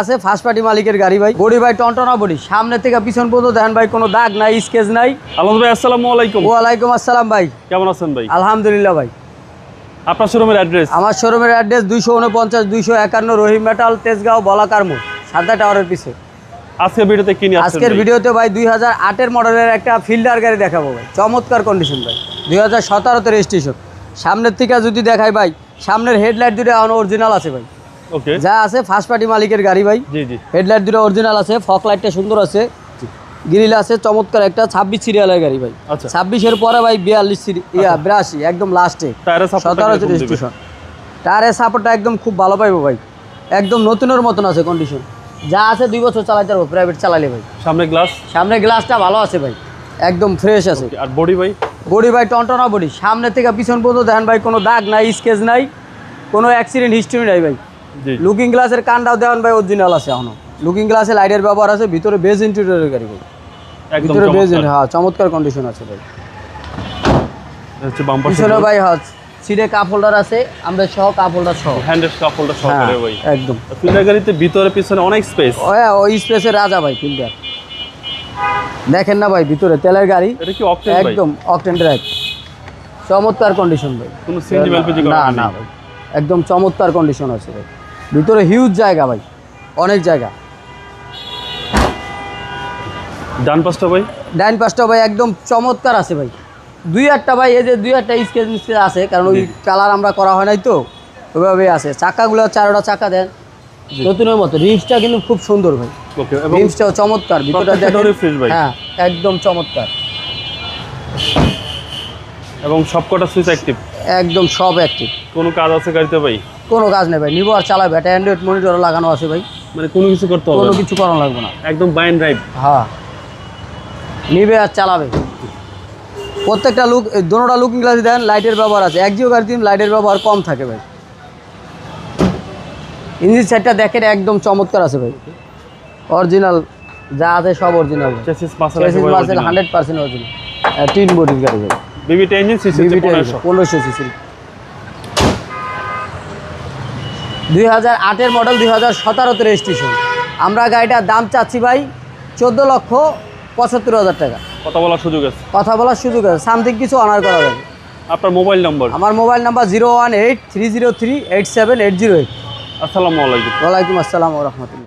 আছে first party মালিকের গাড়ি ভাই। বডি ভাই টনটনা বডি। সামনে থেকে পিছন পর্যন্ত দেখেন ভাই কোনো দাগ নাই স্কেচ নাই। আলম ভাই আসসালামু আলাইকুম। ওয়ালাইকুম আসসালাম ভাই। কেমন আছেন ভাই? আলহামদুলিল্লাহ ভাই। আপনার শোরুমের অ্যাড্রেস? আমার শোরুমের অ্যাড্রেস দুইশো উনপঞ্চাশ দুইশো একান্ন রহিম মেটাল তেজগাঁও বলাকার মোড় সাদা টাওয়ারের পিছে। আজকের ভিডিওতে কি নিয়ে আজকের ভিডিওতে ভাই দুই হাজার আটের মডেলের একটা ফিল্ডার গাড়ি দেখাবো ভাই। চমৎকার কন্ডিশন ভাই। দুই হাজার সতেরোতে রেজিস্ট্রেশন সামনের থেকে যদি দেখাই ভাই সামনের হেডলাইট দুটো অরিজিনাল আছে ভাই। যা আছে ফার্স্ট পার্টি মালিকের গাড়ি ভাই। হেডলাইট দুটো অরিজিনাল আছে ফক লাইটটা সুন্দর আছে। গ্রিল আছে চমৎকার একটা ছাব্বিশ সিরিয়ালের গাড়ি ভাই। আচ্ছা। ছাব্বিশের পরে ভাই বিয়াল্লিশ সিরি ইয়া বিরাশি একদম লাস্টে টায়ারের সাপোর্টটা সতেরো রেজিস্ট্রেশন টায়ারের সাপোর্টটা একদম খুব ভালো পাইবো ভাই। একদম নতুনের মতন আছে কন্ডিশন যা আছে দুই বছর চালাইতে পারব প্রাইভেট চালালে ভাই। সামনে গ্লাস সামনে গ্লাসটা ভালো আছে ভাই। একদম ফ্রেশ আছে। আর বডি ভাই? বডি ভাই টনটনা বডি সামনে থেকে পিছন পর্যন্ত দেখেন ভাই কোনো দাগ নাই স্কেচ নাই কোনো অ্যাক্সিডেন্ট হিস্ট্রি নাই ভাই। লুকিং গ্লাসের কানটাও দেওয়ান ভাই অরিজিনাল আছে এখনও। লুকিং গ্লাসে লাইটের ব্যবহার আছে ভিতরে বেজ ইন্টেরিয়রের গাড়ি ভাই। ভিতরে বেজ হ্যাঁ চমৎকার কন্ডিশন আছে ভাই। পিছনে ভাই হ্যাঁ সিটে কাপ হোল্ডার আছে আমরা সহ কাপ হোল্ডার সহ। কাপড়টা হ্যাঁ সহকারে ভাই। একদম। ফিল্ডার গাড়িতে ভিতরে পিছনে অনেক স্পেস হ্যাঁ ওই স্পেসের রাজা ভাই ফিল্ডার দেখেন না ভাই ভিতরে তেলের গাড়ি। এটা কি অকটেন ভাই? একদম অকটেন ড্রাইভ চমৎকার কন্ডিশন ভাই। কোনো সিএনজি এলপিজি না না ভাই। একদম চমৎকার কন্ডিশন আছে ভাই। ভিতরে হিউজ জায়গা ভাই অনেক জায়গা। ডান পাশটা ভাই? ডাইন পাশটা ভাই একদম চমৎকার আছে ভাই। দুই একটা ভাই এই যে দুই একটা স্কেচ মিস্কেচ আছে কারণ ওই কালার আমরা করা হয় নাই তো ওইভাবেই আছে। চাকাগুলো চারোটা চাকা দেন নতুনের মতো। রিমসটা কিন্তু খুব সুন্দর ভাই। রিমসটাও চমৎকার ভিতরটা। হ্যাঁ একদম চমৎকার। এবং সবকটা সুইচ অ্যাক্টিভ একদম সব অ্যাক্টিভ কোনো কাজ আছে গাড়িতে ভাই? কোনো কাজ নেই ভাই। নিবো আর চালাবে। একটা অ্যান্ড্রয়েড মনিটর লাগানো আছে ভাই। মানে কোনো কিছু করতে হবে কোনো। কিছু করানো লাগবে না। একদম বাইন ড্রাইভ হ্যাঁ। নিবে আর চালাবে। প্রত্যেকটা লুক দোনোটা লুকিং গ্লাস দেন লাইটের ব্যবহার আছে। এক জিও দিন লাইটের ব্যবহার কম থাকে ভাই। ইঞ্জিন সাইডটা দেখেন একদম চমৎকার আছে ভাই। অরিজিনাল যা আছে সব অরিজিনাল হান্ড্রেড পার্সেন্ট অরিজিনাল তিন বডির গাড়ি ভাই। বিবিটা ইঞ্জিন সিসি পনেরোশো। সিসির দুই হাজার আটের মডেল দুই হাজার সতেরোতে রেজিস্ট্রেশন আমরা গাড়িটার দাম চাচ্ছি ভাই চোদ্দ লক্ষ পঁচাত্তর হাজার টাকা। কথা বলার সুযোগ আছে? কথা বলার সুযোগ আছে। সামথিং কিছু অনার করা যাবে আপনার মোবাইল নম্বর আমার mobile number zero one eight three zero three eight seven eight zero eight আসসালামু আলাইকুম। ওয়ালাইকুম আসসালাম রহমতুল্লাহ।